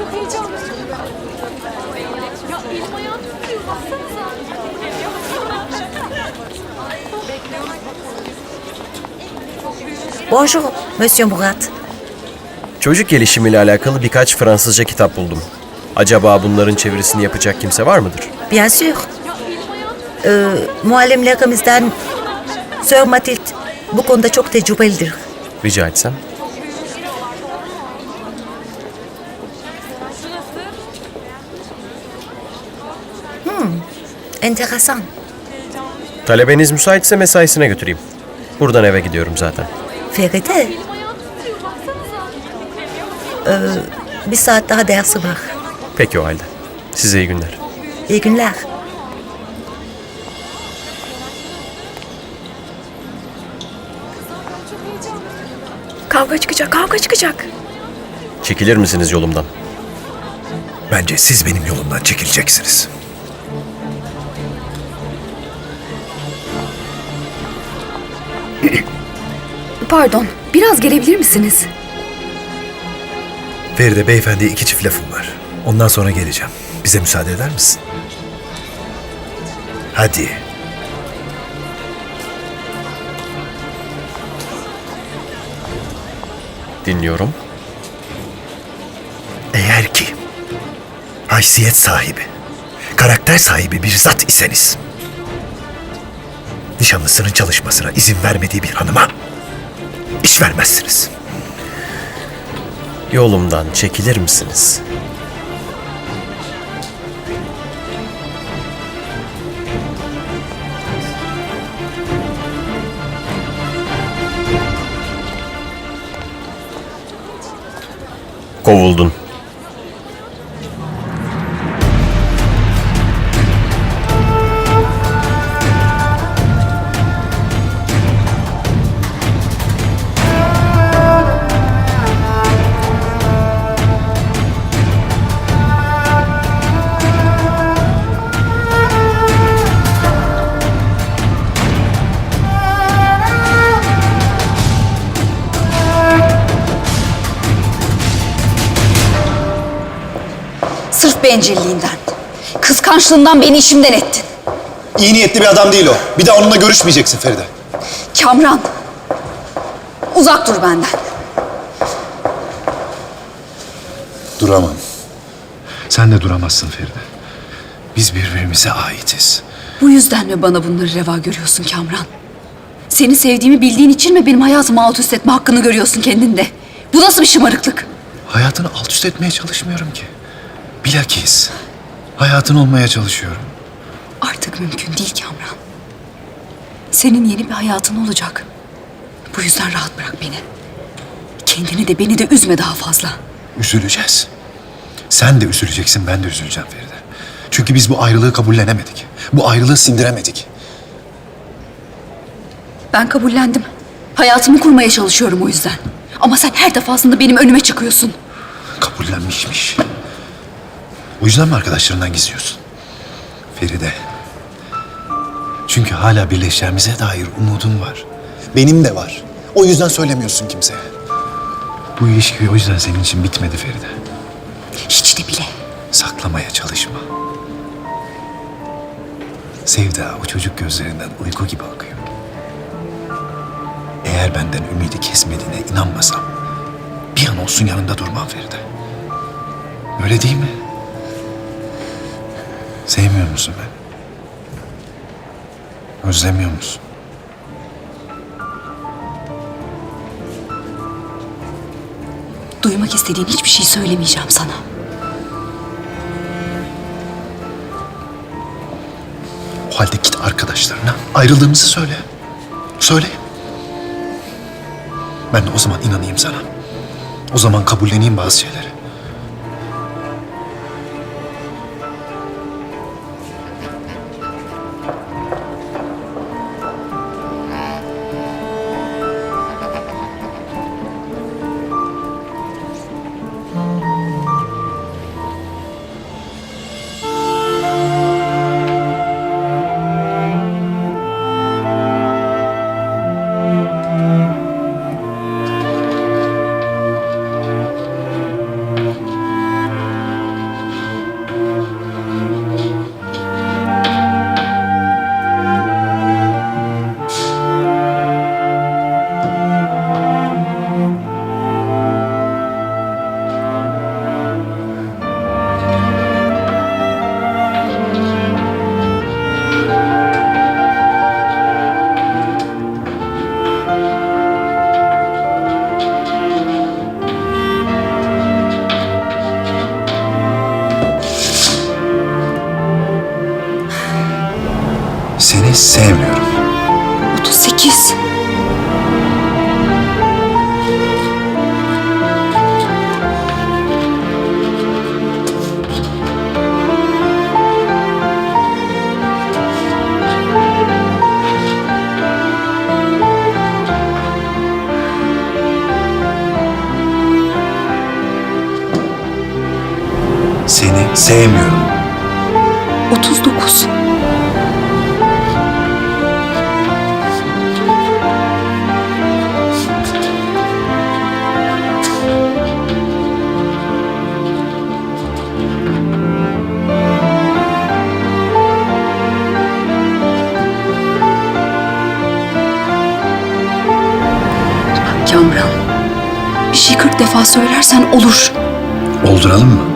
çok heyecanlıyım. Ya elim ayağım tutuyor baksanıza. Bonjour, Monsieur Murat. Çocuk gelişimiyle alakalı birkaç Fransızca kitap buldum. Acaba bunların çevirisini yapacak kimse var mıdır? Bien sûr. Ee, muallimlerimizden Sir Mathilde bu konuda çok tecrübelidir. Rica etsem. Enteresan. Talebeniz müsaitse mesaisine götüreyim. Buradan eve gidiyorum zaten. Feride, baksanıza. bir saat daha dersi var. Peki o halde. Size iyi günler. İyi günler. Kavga çıkacak, kavga çıkacak. Çekilir misiniz yolumdan? Bence siz benim yolumdan çekileceksiniz. Pardon, biraz gelebilir misiniz? Feride beyefendi iki çift lafım var. Ondan sonra geleceğim. Bize müsaade eder misin? Hadi. Dinliyorum. Eğer ki haysiyet sahibi, karakter sahibi bir zat iseniz, nişanlısının çalışmasına izin vermediği bir hanıma iş vermezsiniz. Yolumdan çekilir misiniz? Kovuldun. Sırf bencilliğinden, kıskançlığından beni işimden ettin. İyi niyetli bir adam değil o. Bir daha onunla görüşmeyeceksin Feride. Kamran, uzak dur benden. Duramam. Sen de duramazsın Feride. Biz birbirimize aitiz. Bu yüzden mi bana bunları reva görüyorsun Kamran? Seni sevdiğimi bildiğin için mi benim hayatımı alt üst etme hakkını görüyorsun kendinde? Bu nasıl bir şımarıklık? Hayatını alt üst etmeye çalışmıyorum ki. Bilakis hayatın olmaya çalışıyorum. Artık mümkün değil Kamran. Senin yeni bir hayatın olacak. Bu yüzden rahat bırak beni. Kendini de beni de üzme daha fazla. Üzüleceğiz. Sen de üzüleceksin, ben de üzüleceğim Feride. Çünkü biz bu ayrılığı kabullenemedik. Bu ayrılığı sindiremedik. Ben kabullendim. Hayatımı kurmaya çalışıyorum o yüzden. Ama sen her defasında benim önüme çıkıyorsun. Kabullenmişmiş. O yüzden mi arkadaşlarından gizliyorsun? Feride. Çünkü hala birleşeceğimize dair umudun var. Benim de var. O yüzden söylemiyorsun kimseye. Bu ilişki o yüzden senin için bitmedi Feride. Hiç de bile. Saklamaya çalışma. Sevda o çocuk gözlerinden uyku gibi akıyor. Eğer benden ümidi kesmediğine inanmasam bir an olsun yanında durmam Feride. Öyle değil mi? Sevmiyor musun beni? Özlemiyor musun? Duymak istediğin hiçbir şey söylemeyeceğim sana. O halde git arkadaşlarına ayrıldığımızı söyle. Söyle. Ben de o zaman inanayım sana. O zaman kabulleneyim bazı şeyleri. Seni sevmiyorum. 38. Seni sevmiyorum. 39. Kamran, bir şey 40 defa söylersen olur. Olduralım mı?